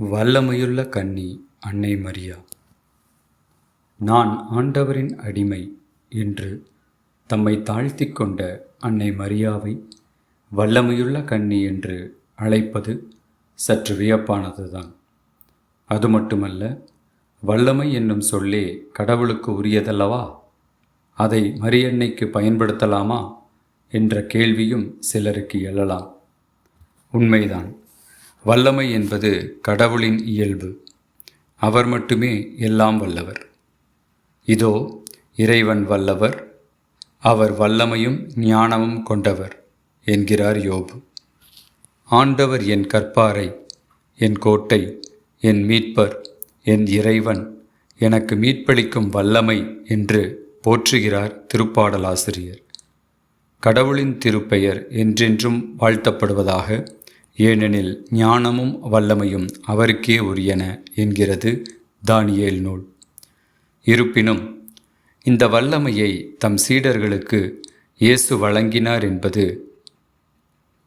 வல்லமையுள்ள கன்னி அன்னை மரியா. நான் ஆண்டவரின் அடிமை என்று தம்மை தாழ்த்தி கொண்ட அன்னை மரியாவை வல்லமையுள்ள கன்னி என்று அழைப்பது சற்று வியப்பானதுதான். அது மட்டுமல்ல வல்லமை என்னும் சொல்லே கடவுளுக்கு உரியதல்லவா? அதை மரியன்னைக்கு பயன்படுத்தலாமா? என்ற கேள்வியும் சிலருக்கு எழலாம். உண்மைதான். வல்லமை என்பது கடவுளின் இயல்பு. அவர் மட்டுமே எல்லாம் வல்லவர். இதோ இறைவன் வல்லவர் அவர் வல்லமையும் ஞானமும் கொண்டவர் என்கிறார் யோபு. ஆண்டவர் என் கற்பாரை என் கோட்டை என் மீட்பர் என் இறைவன் எனக்கு மீட்பளிக்கும் வல்லமை என்று போற்றுகிறார் திருப்பாடலாசிரியர். கடவுளின் திருப்பெயர் என்றென்றும் வாழ்த்தப்படுவதாக ஏனெனில் ஞானமும் வல்லமையும் அவருக்கே உரியன என்கிறது தானியேல் நூல். இருப்பினும் இந்த வல்லமையை தம் சீடர்களுக்கு இயேசு வழங்கினார் என்பது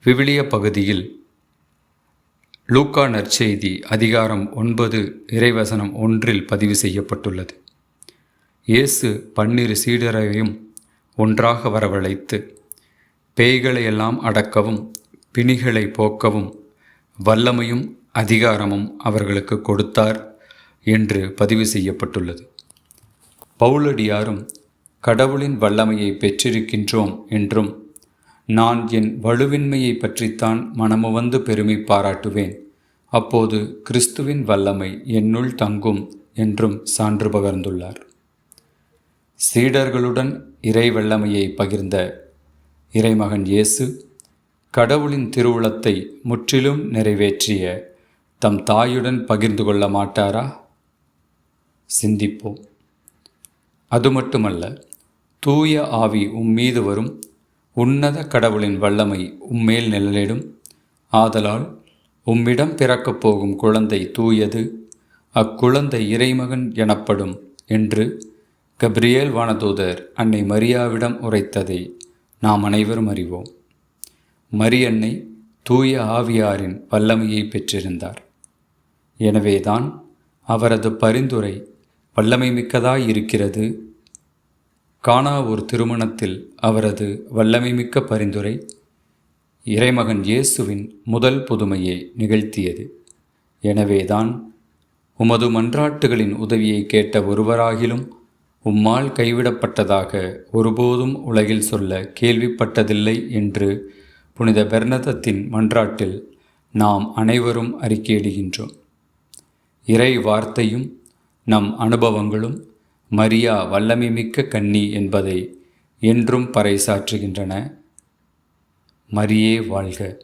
விவிலிய பகுதியில் லூக்கா நற்செய்தி அதிகாரம் ஒன்பது இறைவசனம் ஒன்றில் பதிவு செய்யப்பட்டுள்ளது. இயேசு பன்னிரு சீடரையும் ஒன்றாக வரவழைத்து பேய்களையெல்லாம் அடக்கவும் பிணிகளை போக்கவும் வல்லமையும் அதிகாரமும் அவர்களுக்கு கொடுத்தார் என்று பதிவு செய்யப்பட்டுள்ளது. பவுலடியாரும் கடவுளின் வல்லமையை பெற்றிருக்கின்றோம் என்றும் நான் என் வலுவின்மையை பற்றித்தான் மனமுவந்து பெருமை பாராட்டுவேன். அப்போது கிறிஸ்துவின் வல்லமை என்னுள் தங்கும் என்றும் சான்று பகர்ந்துள்ளார். சீடர்களுடன் இறை வல்லமையை பகிர்ந்த இறைமகன் இயேசு கடவுளின் திருவுளத்தை முற்றிலும் நிறைவேற்றிய தம் தாயுடன் பகிர்ந்து கொள்ள மாட்டாரா? சிந்திப்போம். அது மட்டுமல்ல தூய ஆவி உம்மீது வரும் உன்னத கடவுளின் வல்லமை உம்மேல் நிழலிடும். ஆதலால் உம்மிடம் பிறக்கப் போகும் குழந்தை தூயது அக்குழந்தை இறைமகன் எனப்படும் என்று கப்ரியேல் வானதூதர் அன்னை மரியாவிடம் உரைத்ததை நாம் அனைவரும் அறிவோம். மரியன்னை தூய ஆவியாரின் வல்லமையை பெற்றிருந்தார். எனவேதான் அவரது பரிந்துரை வல்லமை மிக்கதாய் இருக்கிறது காணா ஒரு திருமணத்தில் அவரது வல்லமை மிக்க பரிந்துரை இறைமகன் இயேசுவின் முதல் புதுமையை நிகழ்த்தியது. எனவேதான் உமது மன்றாட்டுகளின் உதவியை கேட்ட ஒருவராகிலும் உம்மால் கைவிடப்பட்டதாக ஒருபோதும் உலகில் சொல்ல கேள்விப்பட்டதில்லை என்று புனித பெர்னதத்தின் மன்றாட்டில் நாம் அனைவரும் அறிக்கையிடுகின்றோம். இறை வார்த்தையும் நம் அனுபவங்களும் மரியா வல்லமை மிக்க கன்னி என்பதை என்றும் பறைசாற்றுகின்றன. மரியே வாழ்க.